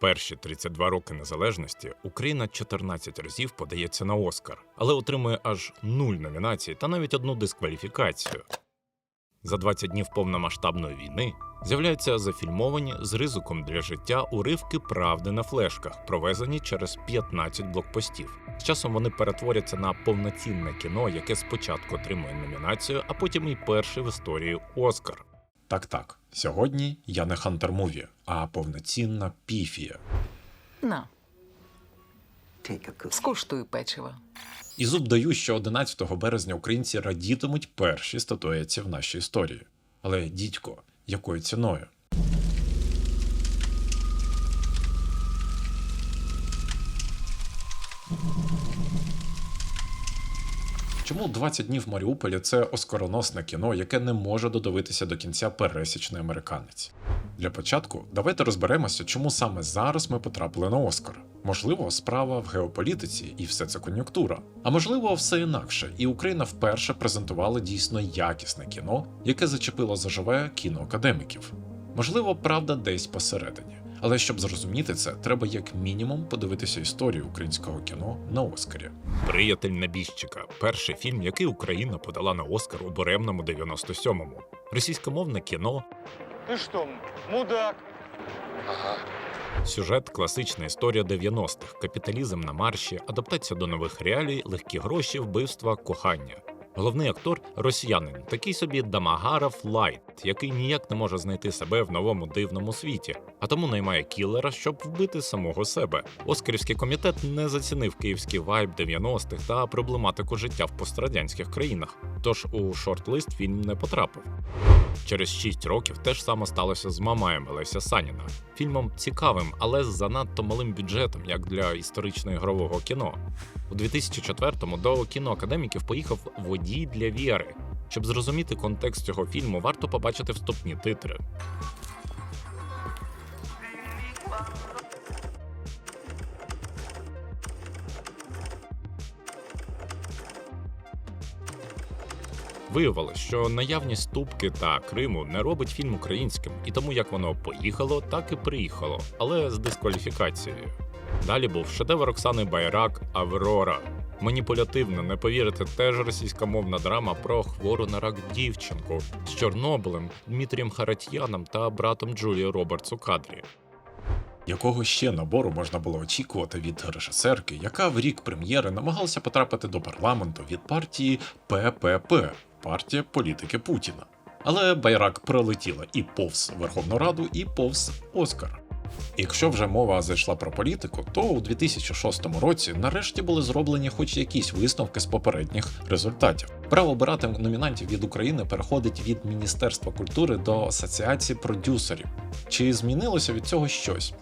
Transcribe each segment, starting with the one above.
Перші 32 роки незалежності Україна 14 разів подається на Оскар, але отримує аж нуль номінацій та навіть одну дискваліфікацію. За 20 днів повномасштабної війни з'являються зафільмовані з ризиком для життя уривки правди на флешках, провезені через 15 блокпостів. З часом вони перетворяться на повноцінне кіно, яке спочатку отримує номінацію, а потім і перший в історії Оскар. Так так, сьогодні я не Хантер Муві, а повноцінна піфія. На. Скуштуй печиво. І зуб даю, що 11 березня українці радітимуть перші статуетці в нашій історії. Але дідько, якою ціною? Чому 20 днів в Маріуполі це оскароносне кіно, яке не може додивитися до кінця пересічний американець? Для початку давайте розберемося, чому саме зараз ми потрапили на Оскар. Можливо, справа в геополітиці і все це кон'юнктура. А можливо, все інакше, і Україна вперше презентувала дійсно якісне кіно, яке зачепило заживе кіноакадеміків. Можливо, правда десь посередині. Але щоб зрозуміти це, треба як мінімум подивитися історію українського кіно на Оскарі. Приятель небіжчика перший фільм, який Україна подала на Оскар у буремному 97-му. Російськомовне кіно, Ты что, мудак? сюжет класична історія 90-х, капіталізм на марші, адаптація до нових реалій, легкі гроші, вбивства, кохання. Головний актор росіянин, такий собі Дамагаров Лайт, який ніяк не може знайти себе в новому дивному світі, а тому наймає кілера, щоб вбити самого себе. Оскарівський комітет не зацінив київський вайб 90-х та проблематику життя в пострадянських країнах. Тож у шорт-лист фільм не потрапив. Через 6 років те ж саме сталося з Мамаєм Леся Саніна. Фільмом цікавим, але з занадто малим бюджетом, як для історично-ігрового кіно. У 2004-му до кіноакадеміків поїхав водій для віри. Щоб зрозуміти контекст цього фільму, варто побачити вступні титри. Виявилось, що наявність ступки та Криму не робить фільм українським, і тому як воно поїхало, так і приїхало, але з дискваліфікацією. Далі був шедевр Оксани Байрак Аврора. Маніпулятивно, не повірите, теж російськомовна драма про хвору на рак дівчинку з Чорнобилем, Дмитрієм Харатьяном та братом Джулії Робертс у кадрі. Якого ще набору можна було очікувати від режисерки, яка в рік прем'єри намагалася потрапити до парламенту від партії ППП партія політики Путіна. Але Байрак пролетіла і повз Верховну Раду, і повз Оскар. Якщо вже мова зайшла про політику, то у 2006 році нарешті були зроблені хоч якісь висновки з попередніх результатів. Право обирати номінантів від України переходить від Міністерства культури до Асоціації продюсерів. Чи змінилося від цього щось?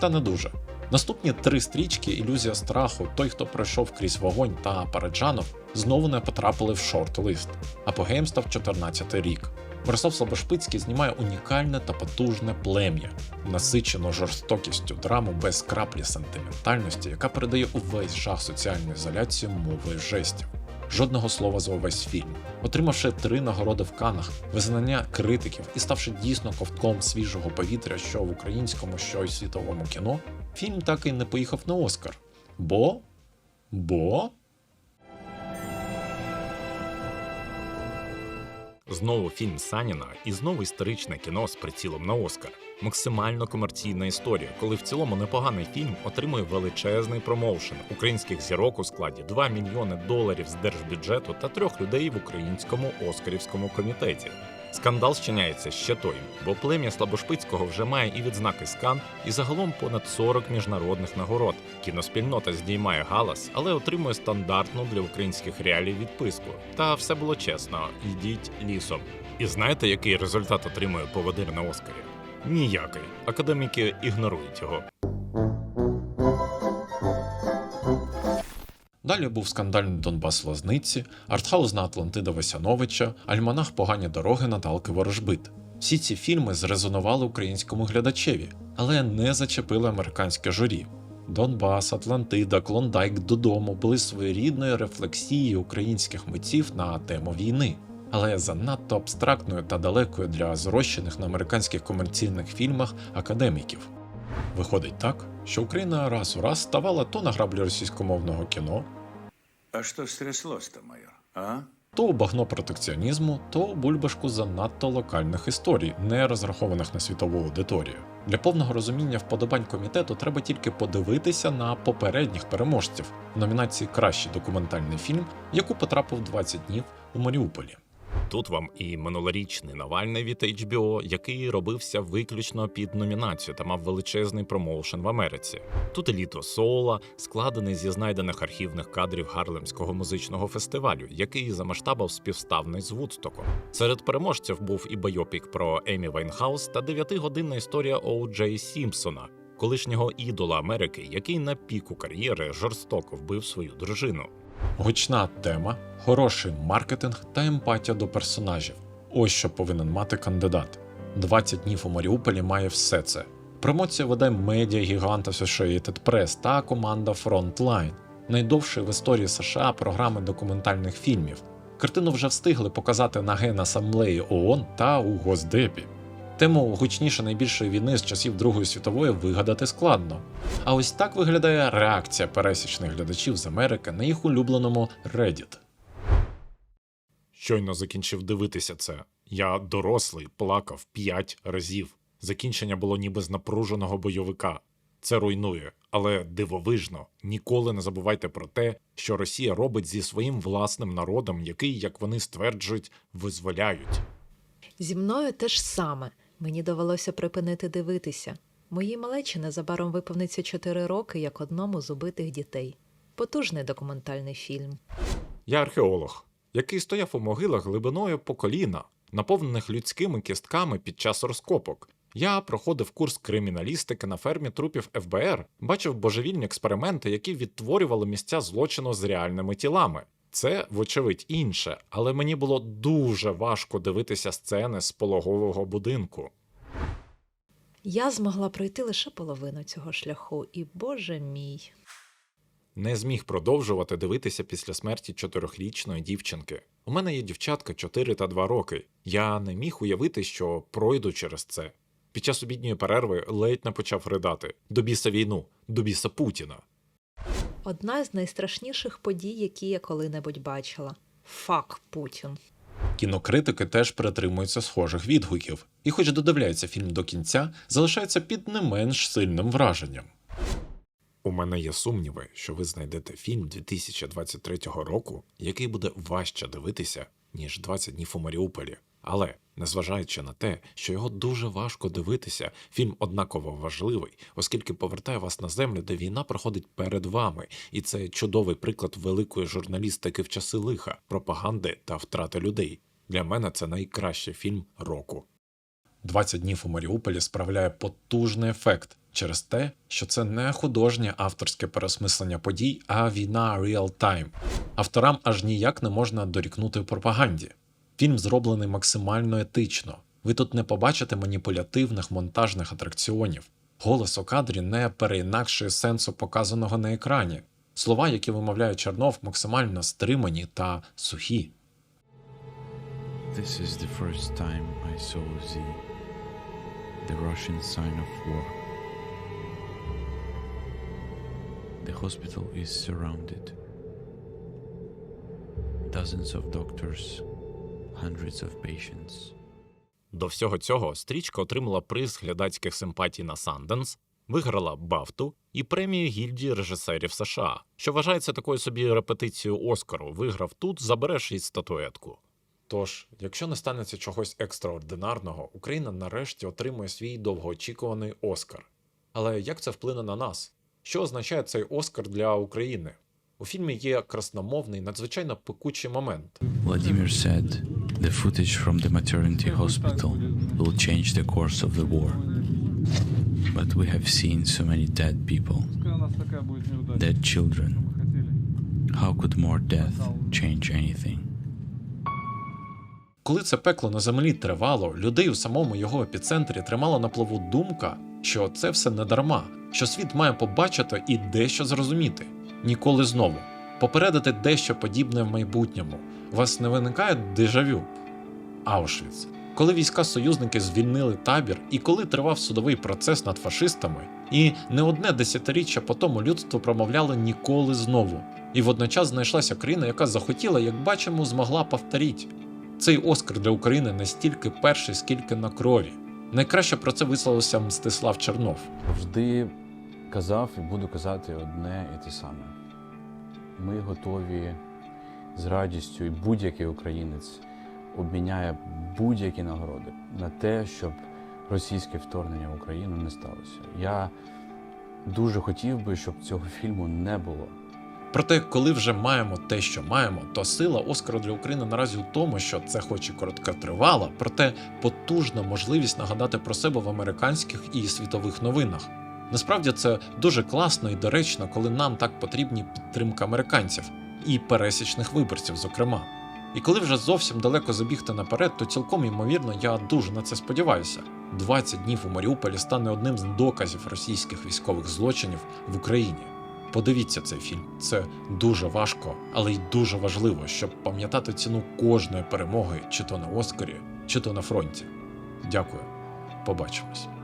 Та не дуже. Наступні три стрічки Ілюзія страху, той, хто пройшов крізь вогонь та Параджанов, знову не потрапили в шорт-лист. Апогеєм став 14 рік. Мирослав Слабошпицький знімає унікальне та потужне плем'я, насичену жорстокістю драму без краплі сентиментальності, яка передає увесь жах соціальної ізоляції мовою жестів. Жодного слова за увесь фільм, отримавши три нагороди в Канах, визнання критиків і ставши дійсно ковтком свіжого повітря, що в українському, що й світовому кіно, фільм так і не поїхав на Оскар. Бо. Бо. Знову фільм Саніна і знову історичне кіно з прицілом на Оскар. Максимально комерційна історія, коли в цілому непоганий фільм отримує величезний промоушен українських зірок у складі 2 мільйони доларів з держбюджету та трьох людей в українському оскарівському комітеті. Скандал щиняється ще той, бо плем'я Слабошпицького вже має і відзнаки Скан, і загалом понад 40 міжнародних нагород. Кіноспільнота здіймає галас, але отримує стандартну для українських реалій відписку. Та все було чесно, йдіть лісом. І знаєте, який результат отримує поводир на Оскарі? Ніякий. Академіки ігнорують його. Далі був скандальний Донбас Лозниці, артхаузна Атлантида Васяновича, альманах Погані дороги Наталки Ворожбит. Всі ці фільми зрезонували українському глядачеві, але не зачепили американське журі. Донбас, Атлантида, Клондайк додому були своєрідною рефлексією українських митців на тему війни, але занадто абстрактною та далекою для зрощених на американських комерційних фільмах академіків. Виходить так, що Україна раз у раз ставала то на граблі російськомовного кіно, А что стряслось-то, майор, а? то багно протекціонізму, то бульбашку занадто локальних історій, не розрахованих на світову аудиторію. Для повного розуміння вподобань комітету треба тільки подивитися на попередніх переможців в номінації Кращий документальний фільм, яку потрапив 20 днів у Маріуполі. Тут вам і минулорічний Навальний від HBO, який робився виключно під номінацію та мав величезний промоушен в Америці. Тут і літо Соула, складений зі знайдених архівних кадрів Гарлемського музичного фестивалю, який за масштабом співставний з Вудстоком. Серед переможців був і байопік про Емі Вайнхаус та дев'ятигодинна історія Оу Джей Сімпсона, колишнього ідола Америки, який на піку кар'єри жорстоко вбив свою дружину. Гучна тема, хороший маркетинг та емпатія до персонажів. Ось що повинен мати кандидат. 20 днів у Маріуполі має все це. Промоція веде медіа гігант Associated Press та команда Frontline, найдовшої в історії США програми документальних фільмів. Картину вже встигли показати на Генасамблеї ООН та у Госдепі. Тему гучніше найбільшої війни з часів Другої світової вигадати складно. А ось так виглядає реакція пересічних глядачів з Америки на їх улюбленому Reddit. Щойно закінчив дивитися це. Я дорослий, плакав п'ять разів. Закінчення було ніби з напруженого бойовика. Це руйнує, але дивовижно, ніколи не забувайте про те, що Росія робить зі своїм власним народом, який, як вони стверджують, визволяють. Зі мною те ж саме. Мені довелося припинити дивитися. Моїй малечі незабаром виповниться 4 роки як одному з убитих дітей. Потужний документальний фільм. Я археолог, який стояв у могилах глибиною по коліна, наповнених людськими кістками під час розкопок. Я проходив курс криміналістики на фермі трупів ФБР, бачив божевільні експерименти, які відтворювали місця злочину з реальними тілами. Це, вочевидь, інше, але мені було дуже важко дивитися сцени з пологового будинку. Я змогла пройти лише половину цього шляху, і боже мій. Не зміг продовжувати дивитися після смерті чотирьохрічної дівчинки. У мене є дівчатка 4 та 2 роки. Я не міг уявити, що пройду через це. Під час обідньої перерви ледь не почав ридати до біса війну, до біса Путіна. Одна з найстрашніших подій, які я коли-небудь бачила. Фак Путін. Кінокритики теж притримуються схожих відгуків, і, хоч додивляється фільм до кінця, залишається під не менш сильним враженням. У мене є сумніви, що ви знайдете фільм 2023 року, який буде важче дивитися, ніж 20 днів у Маріуполі. Але, незважаючи на те, що його дуже важко дивитися, фільм однаково важливий, оскільки повертає вас на землю, де війна проходить перед вами, і це чудовий приклад великої журналістики в часи лиха, пропаганди та втрати людей. Для мене це найкращий фільм року. 20 днів у Маріуполі справляє потужний ефект через те, що це не художнє авторське переосмислення подій, а війна реал-тайм. Авторам аж ніяк не можна дорікнути пропаганді. Фільм зроблений максимально етично. Ви тут не побачите маніпулятивних монтажних атракціонів. Голос у кадрі не переінакшує сенсу показаного на екрані. Слова, які вимовляє Чернов, максимально стримані та сухі. This is the first time I saw Z, the Russian sign of war. The hospital is surrounded. Dozens of doctors, hundreds of patients. До всього цього стрічка отримала приз глядацьких симпатій на Санденс, виграла Бафту і премію гільдії режисерів США, що вважається такою собі репетицією Оскару. Виграв тут, забереш і статуетку. Тож, якщо не станеться чогось екстраординарного, Україна нарешті отримує свій довгоочікуваний Оскар. Але як це вплине на нас? Що означає цей Оскар для України? У фільмі є красномовний, надзвичайно пекучий момент. Vladimir said the footage from the maternity hospital will change the course of the war. But we have seen so many dead people, dead children. How could more death change anything? Коли це пекло на землі тривало, людей у самому його епіцентрі тримала на плаву думка, що це все не дарма, що світ має побачити і дещо зрозуміти. Ніколи знову. Попередити дещо подібне в майбутньому. У вас не виникає дежавю? Аушвіц. коли війська союзники звільнили табір, і коли тривав судовий процес над фашистами, і не одне десятиріччя по тому людство промовляло ніколи знову. І водночас знайшлася країна, яка захотіла, як бачимо, змогла повторіть. Цей Оскар для України не стільки перший, скільки на крові. Найкраще про це висловився Мстислав Чернов. завжди казав і буду казати одне і те саме. Ми готові з радістю, і будь-який українець обміняє будь-які нагороди на те, щоб російське вторгнення в Україну не сталося. Я дуже хотів би, щоб цього фільму не було. Проте, коли вже маємо те, що маємо, то сила Оскара для України наразі у тому, що це хоч і короткотривала, проте потужна можливість нагадати про себе в американських і світових новинах. Насправді це дуже класно і доречно, коли нам так потрібні підтримка американців і пересічних виборців, зокрема. І коли вже зовсім далеко забігти наперед, то цілком ймовірно я дуже на це сподіваюся. 20 днів у Маріуполі стане одним з доказів російських військових злочинів в Україні. Подивіться цей фільм. Це дуже важко, але й дуже важливо, щоб пам'ятати ціну кожної перемоги, чи то на Оскарі, чи то на фронті. Дякую. Побачимось.